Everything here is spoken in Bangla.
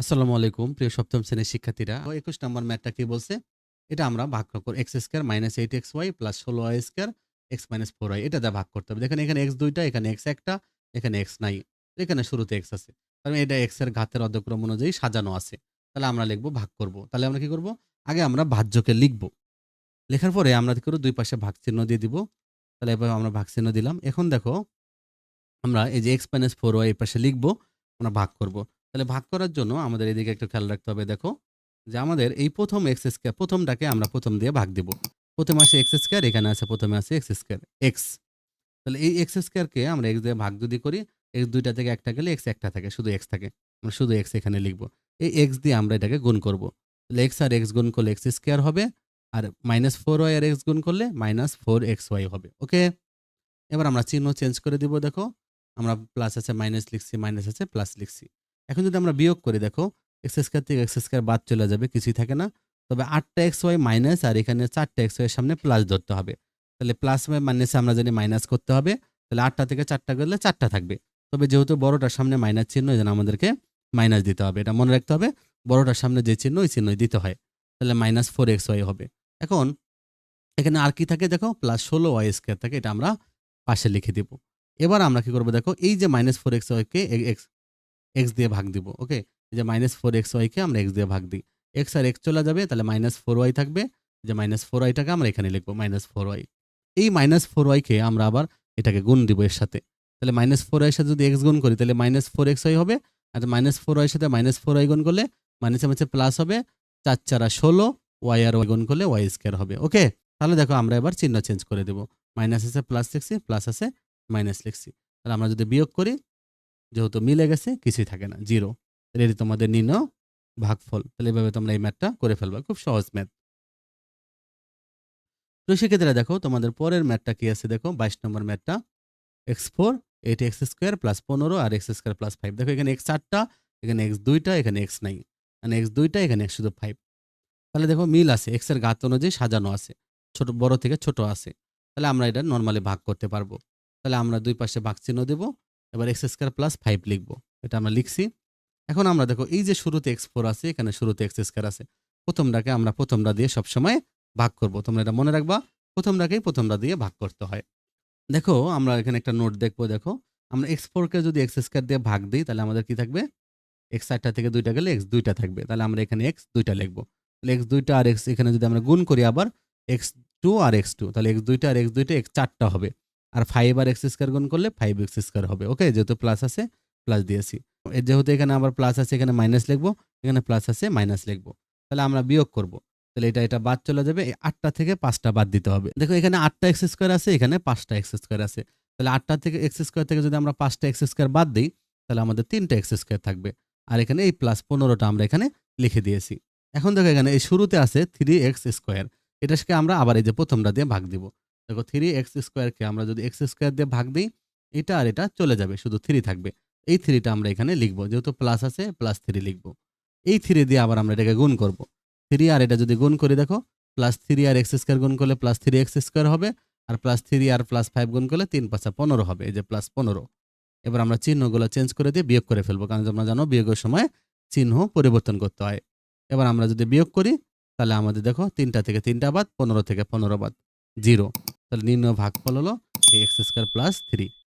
আসসালামু আলাইকুম, প্রিয় সপ্তম শ্রেণির শিক্ষার্থীরা। একুশ নম্বর ম্যাথটা কি বলছে? এটা আমরা ভাগ করব x square minus eight x y plus ষোলো y square x minus four y এটা দিয়ে ভাগ করতে হবে। দেখেন এখানে এক্স দুইটা, এখানে এক্স একটা, এখানে এক্স নাই। এখানে শুরুতে এক্স আছে। কারণ এটা এক্সের ঘাতের অর্ধক্রম অনুযায়ী সাজানো আছে। তাহলে আমরা লিখব ভাগ করব। তাহলে আমরা কি করব? আগে আমরা ভাজ্যকে লিখব। লেখার পরে আমরা কি করব? দুই পাশে ভাগ চিহ্ন দিয়ে দিব। তাহলে এবার আমরা ভাগ চিহ্ন দিলাম। এখন দেখো, আমরা এই যে এক্স মাইনাস ফোর ওয়াই এই পাশে লিখব, আমরা ভাগ করব। তাহলে ভাগ করার জন্য আমাদের এদিকে একটু খেয়াল রাখতে হবে। দেখো যে আমাদের এই প্রথম এক্স স্কোয়ার প্রথমটাকে আমরা প্রথম দিয়ে ভাগ দিব। প্রথম আসে এক্স স্কোয়ার এখানে আছে প্রথমে আছে এক্স স্কোয়ার এক্স তাহলে এই এক্স স্কোয়ারকে আমরা এক্স দিয়ে ভাগ যদি করি এক্স দুইটা থেকে একটা গেলে এক্স একটা থাকে, শুধু এক্স থাকে। আমরা শুধু এক্স এখানে লিখব। এই এক্স দিয়ে আমরা এটাকে গুণ করব। তাহলে এক্স আর এক্স গুণ করলে এক্স স্কোয়ার হবে, আর মাইনাস ফোর ওয়াই আর এক্স গুণ করলে মাইনাস ফোর এক্স ওয়াই হবে ওকে এবার আমরা চিহ্ন চেঞ্জ করে দিব, দেখো। আমরা প্লাস আছে মাইনাস লিখছি মাইনাস আছে প্লাস লিখছি। এখন যদি আমরা বিয়োগ করি, দেখো এক্স স্কোয়ার থেকে এক্স স্কোয়ার বাদ চলে যাবে, কিছুই থাকে না। তবে আটটা এক্স ওয়াই মাইনাস আর এখানে চারটা এক্স ওয়াই সামনে প্লাস ধরতে হবে। তাহলে প্লাস ওয়াই মাইনাসে আমরা জানি মাইনাস করতে হবে। তাহলে আটটা থেকে চারটা করলে চারটা থাকবে। তবে যেহেতু বড়টার সামনে মাইনাস চিহ্ন জন্য আমাদেরকে মাইনাস দিতে হবে। এটা মনে রাখতে হবে, বড়টার সামনে যে চিহ্ন, ওই চিহ্নই দিতে হয়। তাহলে মাইনাস ফোর এক্স ওয়াই হবে। এখন, এখানে আর কি থাকে, দেখো প্লাস ষোলো ওয়াই স্কোয়ার থাকে, এটা আমরা পাশে লিখে দিব। এবার আমরা কি করব, দেখো, এই যে মাইনাস ফোর এক্স ওয়াইকে এক্স এক্স দিয়ে ভাগ দিব ওকে যে মাইনাস ফোর এক্স ওয়াইকে আমরা এক্স দিয়ে ভাগ দিই। এক্স আর এক্স চলে যাবে, তাহলে মাইনাস ফোর ওয়াই থাকবে। যে মাইনাস ফোর ওয়াইটাকে আমরা এখানে লিখব মাইনাস ফোর ওয়াই এই মাইনাস ফোর ওয়াইকে আমরা আবার এটাকে গুণ দিব এর সাথে। তাহলে মাইনাস ফোর ওয়াইয়ের সাথে যদি এক্স গুণ করি, তাহলে মাইনাস ফোর এক্স ওয়াই হবে। আর মাইনাস ফোর ওয়াইয়ের সাথে মাইনাস ফোর ওয়াই গুণ করলে মাইনাসে মাঝে প্লাস হবে, চার চারা ষোলো ওয়াই আর ওয়াই গুণ করলে ওয়াই স্কোয়ার হবে ওকে তাহলে দেখো আমরা এবার চিহ্ন চেঞ্জ করে দেবো। মাইনাস আছে প্লাস লিখছি প্লাস আছে মাইনাস লিখছি তাহলে আমরা যদি বিয়োগ করি যেহেতু মিলে গেছে, কিছুই থাকে না জিরো এটি তোমাদের নিম্ন ভাগফল। তাহলে এভাবে তোমরা এই ম্যাথটা করে ফেলবা, খুব সহজ ম্যাথ তো সেক্ষেত্রে দেখো, তোমাদের পরের ম্যাথটা কি আছে দেখো, বাইশ নম্বর ম্যাথটা x four eight x square plus পনেরো আর এক্স স্কোয়ার প্লাস ফাইভ দেখো এখানে এক্স চারটা, এখানে এক্স দুইটা, এখানে এক্স নাই। মানে এক্স দুইটা, এখানে এক্স শুধু ফাইভ তাহলে দেখো মিল আছে এক্সের গাত অনুযায়ী সাজানো আছে, ছোট, বড় থেকে ছোট আছে। তাহলে আমরা এটা নর্মালি ভাগ করতে পারব। তাহলে আমরা দুই পাশে ভাগ চিহ্ন দেবো এবার এক্স স্কোয়ার প্লাস ফাইভ লিখব। এটা আমরা লিখছি। এখন আমরা দেখো, এই যে শুরুতে এক্স ফোর আছে, এখানে শুরুতে এক্স স্কোয়ার আছে। প্রথমটাকে আমরা প্রথমটা দিয়ে সবসময় ভাগ করব। তোমরা এটা মনে রাখবা, প্রথমটাকেই প্রথমটা দিয়ে ভাগ করতে হয়। দেখো, আমরা এখানে একটা নোট দেখব, দেখো। আমরা এক্স ফোরকে যদি এক্স স্কোয়ার দিয়ে ভাগ দিই, তাহলে আমাদের কি থাকবে? এক্স চারটা থেকে দুইটা গেলে এক্স দুইটা থাকবে। তাহলে আমরা এখানে এক্স দুইটা লিখব। তাহলে এক্স দুইটা আর এক্স এখানে যদি আমরা গুণ করি আবার এক্স টু আর এক্স টু তাহলে এক্স দুইটা আর এক্স দুইটা এক্স চারটা হবে। আর ফাইভ আর এক্স স্কোয়ার গুণ করলে ফাইভ এক্স স্কোয়ার হবে ওকে যেহেতু প্লাস আছে প্লাস দিয়েছি। যেহেতু এখানে আবার প্লাস আছে, এখানে মাইনাস লিখব, এখানে প্লাস আছে মাইনাস লিখব। তাহলে আমরা বিয়োগ করব। তাহলে এটা এটা বাদ চলে যাবে, এই আটটা থেকে পাঁচটা বাদ দিতে হবে। দেখো এখানে আটটা এক্স স্কোয়ার আছে, এখানে পাঁচটা এক্স স্কোয়ার আছে। তাহলে আটটা থেকে এক্স স্কোয়ার থেকে যদি আমরা পাঁচটা এক্স স্কোয়ার বাদ দিই, তাহলে আমাদের তিনটা এক্স স্কোয়ার থাকবে। আর এখানে এই প্লাস পনেরোটা আমরা এখানে লিখে দিয়েছি। এখন দেখো এখানে এই শুরুতে আছে থ্রি এক্স স্কোয়ার এটাকে আমরা আবার এই যে প্রথমটা দিয়ে ভাগ দিব। দেখো থ্রি এক্স স্কোয়ারকে আমরা যদি এক্স স্কোয়ার দিয়ে ভাগ দিই, এটা আর এটা চলে যাবে, শুধু থ্রি থাকবে। এই থ্রিটা আমরা এখানে লিখব, যেহেতু প্লাস আছে প্লাস থ্রি লিখব। এই থ্রি দিয়ে আবার আমরা এটাকে গুণ করব। থ্রি আর এটা যদি গুণ করি, দেখো প্লাস থ্রি আর এক্স স্কোয়ার গুণ করলে প্লাস থ্রি এক্স স্কোয়ার হবে, আর প্লাস থ্রি আর প্লাস ফাইভ গুণ করলে তিন পাঁচা পনেরো হবে, এই যে প্লাস পনেরো। এবার আমরা চিহ্নগুলো চেঞ্জ করে দিয়ে বিয়োগ করে ফেলব, কারণ তোমরা জানো বিয়োগের সময় চিহ্ন পরিবর্তন করতে হয়। এবার আমরা যদি বিয়োগ করি, তাহলে আমাদের দেখো তিনটা থেকে তিনটা বাদ, পনেরো থেকে পনেরো বাদ জিরো তাহলে নিম্ন ভাগফল হলো এক্স স্কোয়ার প্লাস থ্রি